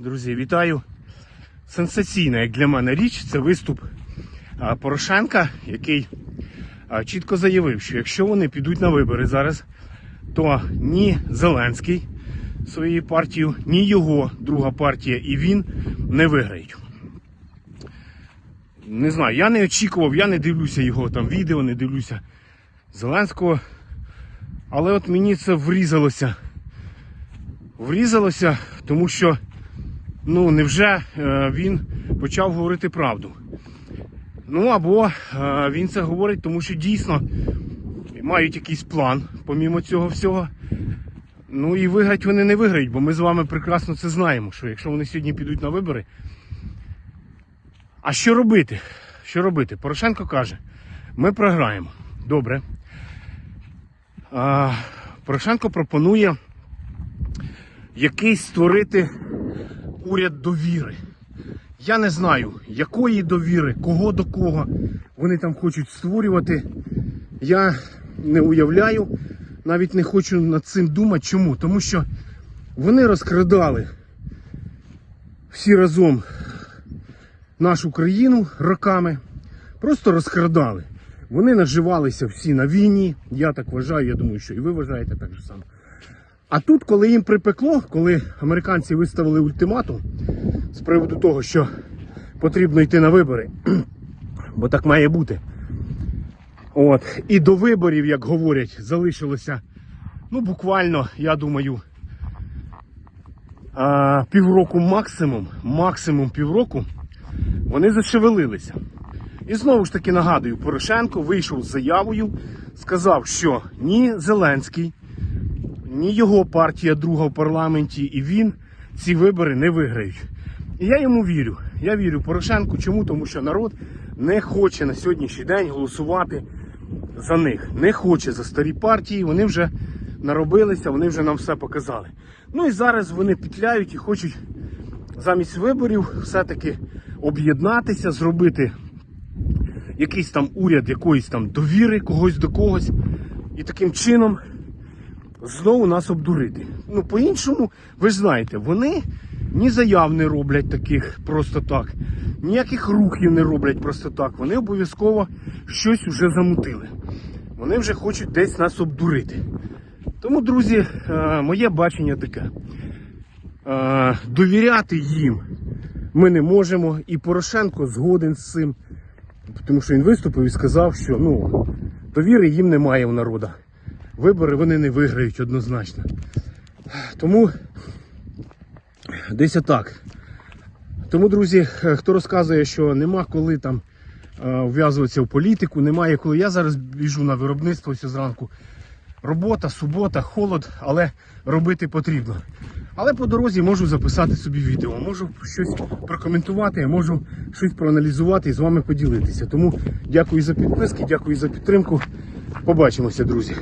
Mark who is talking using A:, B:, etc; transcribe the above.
A: Друзі, вітаю. Сенсаційна, як для мене річ, це виступ Порошенка, який чітко заявив, що якщо вони підуть на вибори зараз, то ні Зеленський своєю партією, ні його друга партія і він не виграють. Не знаю, я не очікував, я не дивлюся його там відео, не дивлюся Зеленського. Але от мені це врізалося. Врізалося, тому що ну невже е, він почав говорити правду. Ну або е, він це говорить, тому що дійсно мають якийсь план, помімо цього всього. Ну і виграти вони не виграють, бо ми з вами прекрасно це знаємо, що якщо вони сьогодні підуть на вибори. А що робити? Що робити? Порошенко каже, ми програємо. Добре. А, Порошенко пропонує якийсь створити уряд довіри. Я не знаю, якої довіри, кого до кого вони там хочуть створювати. Я не уявляю, навіть не хочу над цим думати. Чому? Тому що вони розкрадали всі разом нашу країну роками, просто розкрадали. Вони наживалися всі на війні. Я так вважаю, я думаю, що і ви вважаєте так же само. А тут, коли їм припекло, коли американці виставили ультиматум з приводу того, що потрібно йти на вибори, бо так має бути. От. І до виборів, як говорять, залишилося, ну, буквально, я думаю, півроку максимум, максимум півроку, вони зашевелилися. І знову ж таки нагадую, Порошенко вийшов з заявою, сказав, що ні Зеленський, ні його партія друга в парламенті, і він ці вибори не виграють. І я йому вірю. Я вірю Порошенку. Чому? Тому що народ не хоче на сьогоднішній день голосувати за них. Не хоче за старі партії. Вони вже наробилися, вони вже нам все показали. Ну і зараз вони петляють і хочуть замість виборів все-таки об'єднатися, зробити якийсь там уряд якоїсь там довіри когось до когось. І таким чином знову нас обдурити. Ну, по-іншому, ви ж знаєте, вони ні заяв не роблять таких просто так, ніяких рухів не роблять просто так. Вони обов'язково щось вже замутили. Вони вже хочуть десь нас обдурити. Тому, друзі, е, моє бачення таке. Е, Довіряти їм ми не можемо, і Порошенко згоден з цим, тому що він виступив і сказав, що ну, довіри їм немає у народа. Вибори вони не виграють однозначно. Тому десь отак. Тому, друзі, хто розказує, що нема коли там е, вв'язуватися в політику, немає коли. Я зараз біжу на виробництво ось зранку. Робота, субота, холод, але робити потрібно. Але по дорозі можу записати собі відео, можу щось прокоментувати, можу щось проаналізувати і з вами поділитися. Тому дякую за підписки, дякую за підтримку. Побачимося, друзі.